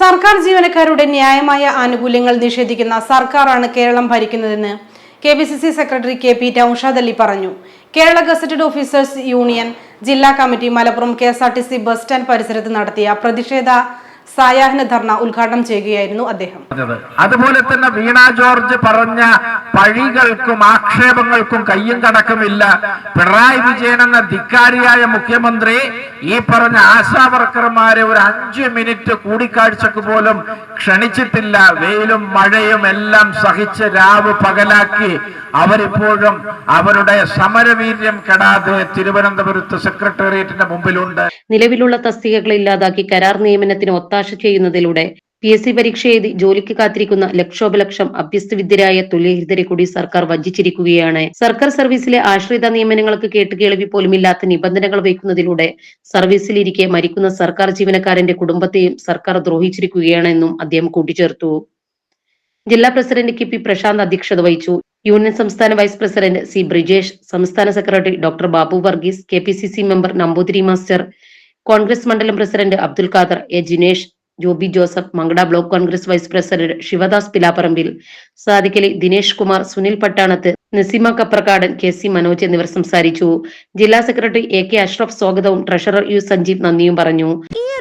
സർക്കാർ ജീവനക്കാരുടെ ന്യായമായ ആനുകൂല്യങ്ങൾ നിഷേധിക്കുന്ന സർക്കാരാണ് Keralam ഭരിക്കുന്നതെന്ന് K P C C secretary K P Naushad Ali പറഞ്ഞു. കേരള ഗസറ്റഡ് ഓഫീസേഴ്സ് യൂണിയൻ ജില്ലാ committee Malappuram K S R T C bus stand പരിസരത്ത് നടത്തിയ പ്രതിഷേധ സായാഹ്ന ധർണ ഉദ്ഘാടനം ചെയ്യുകയായിരുന്നു അദ്ദേഹം. പറഞ്ഞത്. അതുപോലെ തന്നെ വീണ ജോർജ് പറഞ്ഞ പഴികൾക്കും ആക്ഷേപങ്ങൾക്കും കയ്യും കടക്കുമില്ല. പിണറായി വിജയൻ എന്ന ധിക്കാരിയായ മുഖ്യമന്ത്രി ഈ പറഞ്ഞ ആശാ വർക്കർമാരെ ഒരു അഞ്ചു മിനിറ്റ് കൂടിക്കാഴ്ചക്ക് പോലും ക്ഷണിച്ചിട്ടില്ല. വെയിലും മഴയും എല്ലാം സഹിച്ച് രാവ് പകലാക്കി അവരിപ്പോഴും അവരുടെ സമരവീര്യം കെടാതെ തിരുവനന്തപുരത്ത് സെക്രട്ടേറിയറ്റിന്റെ മുമ്പിലുണ്ട്. നിലവിലുള്ള തസ്തികകൾ ഇല്ലാതാക്കി കരാർ നിയമനത്തിന് ഒത്താശ ചെയ്യുന്നതിലൂടെ പി എസ് സി പരീക്ഷ എഴുതി ജോലിക്ക് കാത്തിരിക്കുന്ന ലക്ഷോപലക്ഷം അഭ്യസ്തവിദ്യരായ തുല്യഹിതരെ കൂടി സർക്കാർ വഞ്ചിച്ചിരിക്കുകയാണ്. സർക്കാർ സർവീസിലെ ആശ്രിത നിയമനങ്ങൾക്ക് കേട്ടുകേളവി പോലും ഇല്ലാത്ത നിബന്ധനകൾ വയ്ക്കുന്നതിലൂടെ സർവീസിലിരിക്കെ മരിക്കുന്ന സർക്കാർ ജീവനക്കാരന്റെ കുടുംബത്തെയും സർക്കാർ ദ്രോഹിച്ചിരിക്കുകയാണെന്നും അദ്ദേഹം കൂട്ടിച്ചേർത്തു. ജില്ലാ പ്രസിഡന്റ് കെ പി പ്രശാന്ത് അധ്യക്ഷത വഹിച്ചു. യൂണിയൻ സംസ്ഥാന വൈസ് പ്രസിഡന്റ് സി ബ്രിജേഷ് സംസ്ഥാന secretary doctor Babu Varghese K P C C member Namboothiri master Congress മണ്ഡലം president Abdul Khader A Jinesh Joby Joseph Mankada block Congress vice president Sivadas Pilapparambil Sadikali Dinesh Kumar Sunil Pattanath Naseema Kaprakkadan K C Manoj എന്നിവർ സംസാരിച്ചു. ജില്ലാ secretary A K Ashraf സ്വാഗതവും treasurer U Sanjeev നന്ദിയും പറഞ്ഞു.